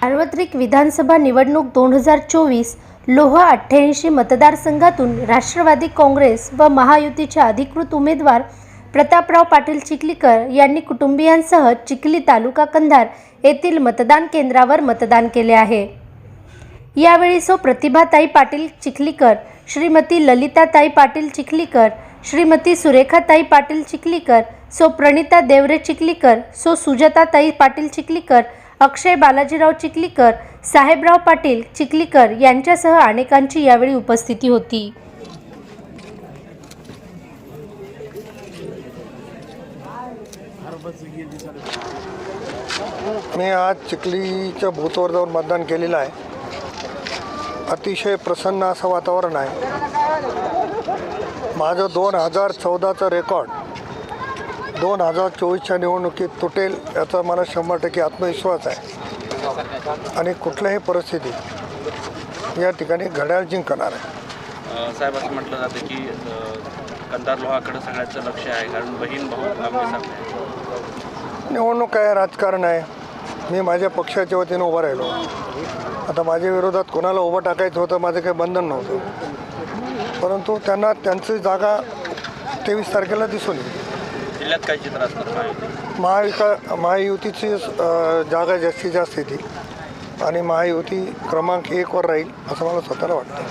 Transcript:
सार्वत्रिक विधानसभा निवडणूक दोन हजार चोवीस लोहा अठ्ठ्याऐंशी मतदारसंघातून राष्ट्रवादी काँग्रेस व महायुतीचे अधिकृत उमेदवार प्रतापराव पाटील चिखलीकर यांनी कुटुंबियांसह चिखली तालुका कंधार येथील मतदान केंद्रावर मतदान केले आहे. यावेळी सो प्रतिभाताई पाटील चिखलीकर श्रीमती ललिताताई पाटील चिखलीकर श्रीमती सुरेखाताई पाटील चिखलीकर सो प्रणिता देवरे चिखलीकर सो सुजाताताई पाटील चिखलीकर अक्षय बालाजीराव चिखलीकर साहेबराव पाटील चिखलीकर यांच्यासह अनेकांची यावेळी उपस्थिती होती. मी आज चिखलीच्या बूथवर जाऊन मतदान केलेलं आहे. अतिशय प्रसन्न असं वातावरण आहे. माझं दोन हजार चौदाचं रेकॉर्ड दोन हजार चोवीसच्या निवडणुकीत तुटेल याचा मला शंभर टक्के आत्मविश्वास आहे. आणि कुठल्याही परिस्थितीत या ठिकाणी घड्याळ जिंकणार आहे. साहेब असं म्हटलं जातं की अ, कंधार लोहाकडे सगळ्याचं लक्ष आहे कारण बहीण भाऊ निवडणूक आहे राजकारण आहे? मी माझ्या पक्षाच्या वतीनं उभं राहिलो. आता माझ्या विरोधात कोणाला उभं टाकायचं होतं माझं काही बंधन नव्हतं. परंतु त्यांना त्यांची जागा तेवीस तारखेला दिसून येईल. जिल्ह्यात काय चित्र असणार? महायुती महाविका महायुतीची अ, जागा जास्तीत जास्त येतील आणि महायुती क्रमांक एकवर राहील असं मला स्वतःला वाटतं.